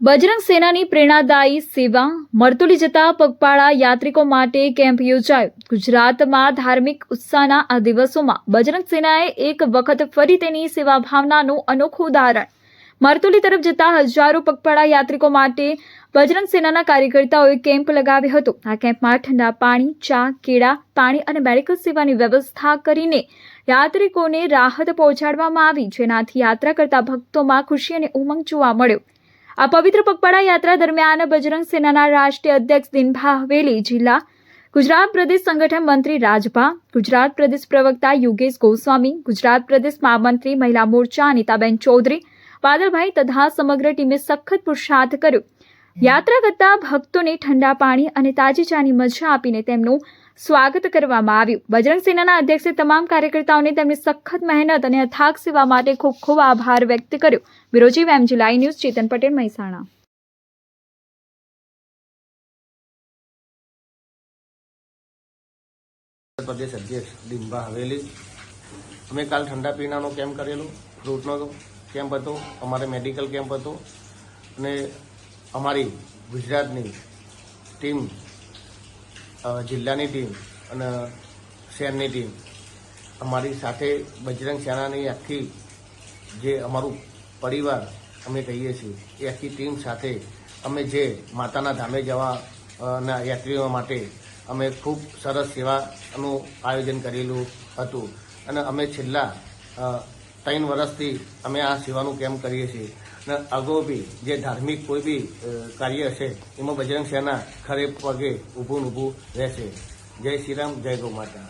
બજરંગ સેનાની પ્રેરણાદાયી સેવા, મરતુલી જતા પગપાળા યાત્રિકો માટે કેમ્પ યોજાયો. ગુજરાતમાં ધાર્મિક ઉત્સાહના આ દિવસોમાં બજરંગ સેનાએ એક વખત ફરી તેની સેવા ભાવનાનું અનોખું ઉદાહરણ. મરતુલી તરફ જતા હજારો પગપાળા યાત્રિકો માટે બજરંગ સેનાના કાર્યકર્તાઓએ કેમ્પ લગાવ્યો હતો. આ કેમ્પમાં ઠંડા પાણી, ચા, કેળા, પાણી અને મેડિકલ સેવાની વ્યવસ્થા કરીને યાત્રિકોને રાહત પહોંચાડવામાં આવી. જેનાથી યાત્રા કરતા ભક્તોમાં ખુશી અને ઉમંગ જોવા મળ્યો. આ પવિત્ર પગપાળા યાત્રા દરમિયાન બજરંગ સેનાના રાષ્ટ્રીય અધ્યક્ષ દિનભા હવેલી જિલ્લા ગુજરાત પ્રદેશ સંગઠન મંત્રી રાજભા, ગુજરાત પ્રદેશ પ્રવક્તા યોગેશ ગોસ્વામી, ગુજરાત પ્રદેશ મહામંત્રી મહિલા મોરચા અનિતાબેન ચૌધરી, વાદળભાઈ તથા સમગ્ર ટીમે સખત પુરુષાર્થ કર્યો. યાત્રા કરતા ભક્તોને ઠંડા પાણી અને તાજી ચાની મજા આપીને તેમનું સ્વાગત કરવામાં આવ્યું. બજરંગ સેનાના અધ્યક્ષે તમામ કાર્યકર્તાઓને તેમની સખત મહેનત અને અથાગ સેવા માટે ખૂબ ખૂબ આભાર વ્યક્ત કર્યો. વિરોજી એમજી લાઈ ન્યૂઝ ચેતન પટેલ મહેસાણા. પ્રદેશ અધ્યક્ષ ડિમ્બા હવેલી. અમે કાલ ઠંડા પીણાનો કેમ્પ કરેલો, ફ્રૂટનો કેમ્પ હતો, અમારે મેડિકલ કેમ્પ હતો અને અમારી ગુજરાતની ટીમ જિલ્લાની ટીમ અને શહેરની ટીમ અમારી સાથે બજરંગ સેનાની આખી જે અમારું પરિવાર અમે કહીએ છીએ, એ આખી ટીમ સાથે અમે જે માતાના ધામે જવા ના યાત્રીઓ માટે અમે ખૂબ સરસ સેવાનું આયોજન કરેલું હતું. અને અમે છેલ્લા ત્રણ વર્ષથી અમે આ સેવાનું કેમ્પ કરીએ છીએ. અને અગાઉ બી જે ધાર્મિક કોઈ બી કાર્ય હશે, એમાં બજરંગ સેના ખરે પગે ઊભું ઊભું રહેશે. જય શ્રી રામ, જય ગૌ માતા.